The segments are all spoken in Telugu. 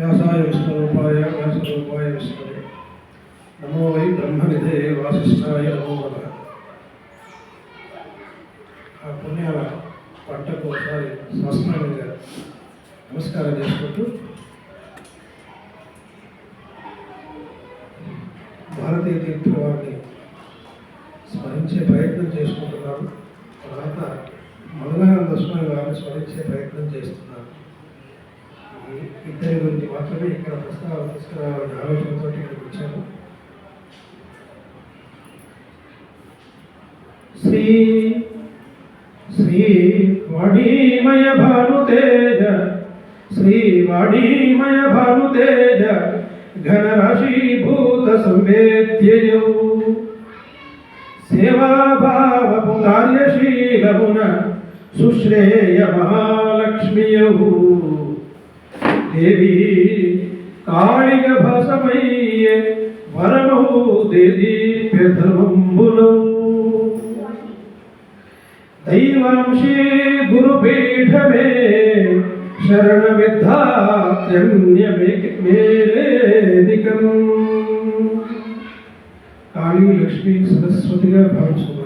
వ్యాసాయ విష్ణురూపాయ వ్యాసరూపాయ విష్ణువే నమో వై బ్రహ్మనిధే వాసిష్ఠాయ ఆ పుణ్యాల పంటకు ఒకసారి స్వస్థంగా నమస్కారం చేసుకుంటూ భారతీయ తీర్థ వారిని స్మరించే ప్రయత్నం చేసుకుంటున్నాను తర్వాత మదనానంద స్వామి వారిని స్మరించే ప్రయత్నం చేస్తున్నాను ఇద్దరి గురించి మాత్రమే ఇక్కడ ప్రస్తావన తీసుకురావాలని ఆలోచనతో ఇక్కడికి వచ్చాను. శ్రీ శ్రీ వాణీమయ భానుతేజ శ్రీ వాణీమయ భానుతేజ ఘనరాశీభూత సంవేద్యయౌ. సేవాభావపు కార్యశీలమున సుశ్రేయ మహాలక్ష్మియవు देवी कालिक भाषमये वरमौ देदीप्य धर्मम्बुलौ दैवांशे गुरुपीठ मे शरणविद्धात्यन्यमेलेदिकम् काली लक्ष्मी सरस्वतिगा भाविष्यति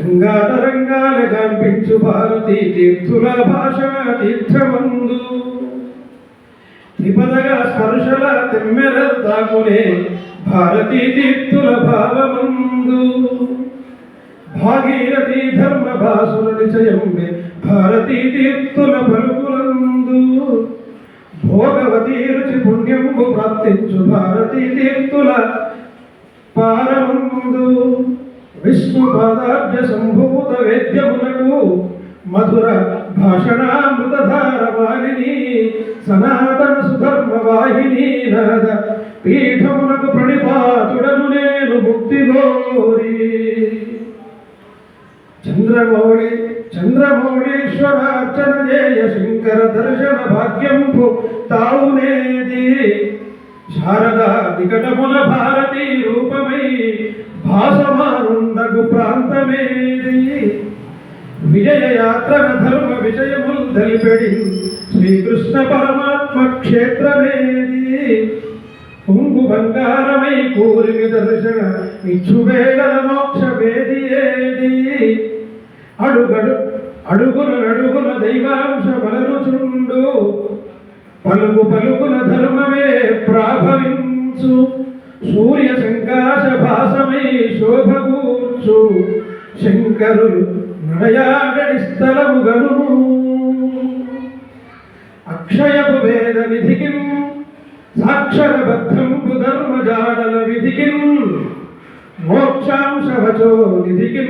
గంగా తరంగాలు కనిపించు భారతి తీర్థుల భాష తీర్థమందు. త్రిపదగా స్పర్శల తెమ్మెర తాకునే భారతీ తీర్థుల భావమందు. భాగీరథి ధర్మ భాసుల నిచయంబే భారతీ తీర్థుల పలుకులందు. భోగవతి రుచి పుణ్యము ప్రాప్తించు భారతీ తీర్థుల పారమందు. విష్ణు పాదాబ్జ సంభూత వేద్యమునకు మధుర భాషణామృతధార వాహిని సనాతన సుధర్మ వాహిని నాద పీఠమునకు ప్రణిపాతుడను నేను ముక్తి గోరి చంద్రమౌళి చంద్రమౌళీశ్వరార్చన జయ శంకర దర్శన భాగ్యంపు తావునేది శారదా వికటముల భారతీ రూపమై భాసమానుండగు ప్రాంతమేది విజయ యాత్ర ధర్మ విజయముల్ దలిపెడి శ్రీకృష్ణ పరమాత్మ క్షేత్రమేది పొంగు బంగారమై కూరిమి దర్శన ఇచ్చువేళల మోక్ష వేది ఏది? అడుగడు అడుగున నడుగున దైవాంశ బలరుచుండు పలుకు పలుకున ధర్మమే ప్రాభవించు. సూర్య సంకాశ భాసమై శోభగూర్చు శంకరులు నడయాడడి స్థలము గనుము అక్షయపు వేద నిధికి సాక్షర బద్ధంపు ధర్మజాడల విధికి మోక్షాంశవచో నిధికి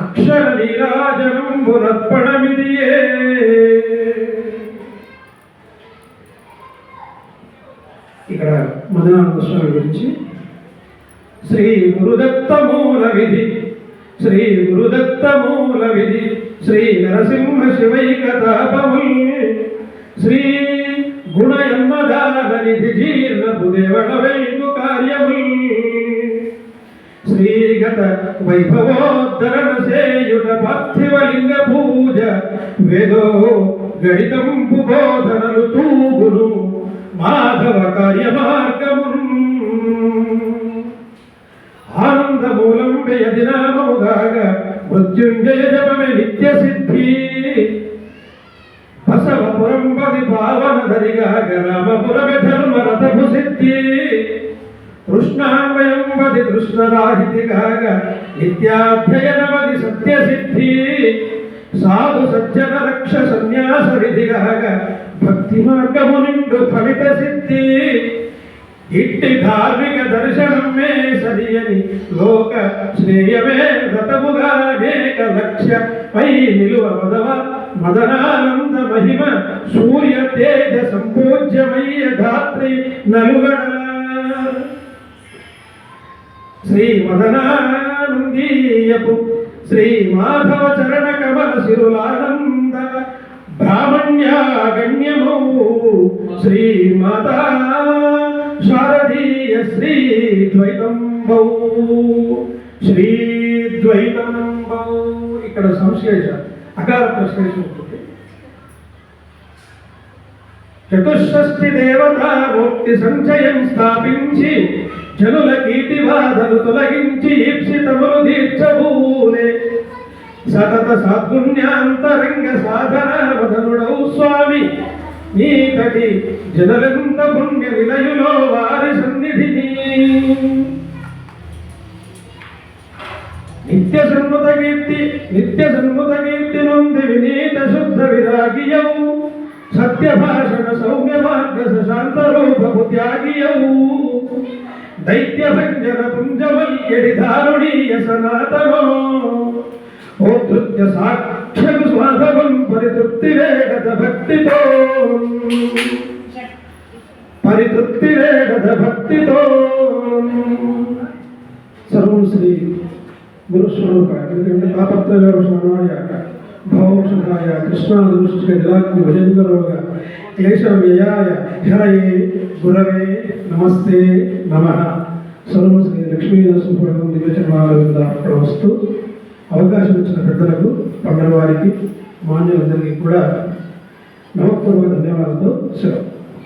అక్షర నీరాజనం నర్పణమిదియే ఇక్కడ మదనానంద స్వామి గురించి. శ్రీ గురుదత్త మూల విధి శ్రీ గురుదత్త మూల విధి శ్రీ నరసింహ శివైక తాపముల్ శ్రీ గుణయన్మదాన నిధి జీర్ణ భుదేవళ వైపు కార్యముల్ శ్రీగత వైభవోద్ధరణ సేయుట పార్థివలింగ పూజ వేదో గణితంపు బోధనలు తూగును. మాధవ కార్య మార్గమున్ ఆనందమూలం వ్యయదినామముగాగ మృత్యుంజయ జపమే నిత్య సిద్ధి బసవ పది పావన ధరిగాగ రామపురమే ధర్మ రథపు సిద్ధి కృష్ణాన్వయం వది కృష్ణరాహితి కాగ నిత్యాధ్యయనమది సత్య సిద్ధి సాధు సజ్జన రక్ష సన్యాస విధి కాగ భక్తి మార్గము నిండు ఫలిత సిద్ధి. ఇట్టి ధార్మిక దర్శనమే సరియని లోక శ్రేయమే వ్రతముగా అనేక లక్ష్య పై నిలువ మదవ మదనానంద మహిమ సూర్య తేజ సంపూజ్యమయ్య ధాత్రి నలుగడ. శ్రీ మదనానందీయపు శ్రీ మాధవ చరణ కమల శిరులాన బ్రాహ్మణ్యాగణ్యమౌ శ్రీ శారదీయ శ్రీ ద్వైతంబౌ శ్రీ ద్వైతంబౌ ఇక్కడ సంశ్లేష అకార ప్రశ్లేష ఉంటుంది. చతుషష్ఠి దేవత ముక్తి సంచయం స్థాపించి జనుల కీర్తి బాధలు తొలగించి ఈప్సితములు తీర్చబూలే. సతత సద్గుణ్యాంతరంగ సాధన వదనుడౌ స్వామి. నీతటి జనలంత పుణ్య విలయులో వారి సన్నిధి నిత్య సన్ముత కీర్తి నిత్య సన్ముత కీర్తి నొంది వినీత శుద్ధ విరాగియవు. సత్య భాషణ సౌమ్య మార్గ శాంత రూపము త్యాగియవు. దైత్య భంజన పుంజమల్యడి దారుణీయ సనాతనో. ఓ సాక్ష్యం స్వాధవం పరితృప్తి వేడద భక్తితో పరితృప్తి వేడద భక్తితో సర్వం శ్రీ గురుస్వరూప ఎందుకంటే తాపత్రయోషణాయ భవౌషధాయ కృష్ణాదృష్టిక జలాగ్ని భజంగరోగ క్లేశవ్యయాయ హరయే గురవే నమస్తే నమ. సర్వం శ్రీ లక్ష్మీనరసింహ దివ్యచర్మాల వస్తూ అవకాశం ఇచ్చిన పెద్దలకు పండుగ వారికి మాన్యులందరికీ కూడా నమపూర్వక ధన్యవాదాలతో సెలవు.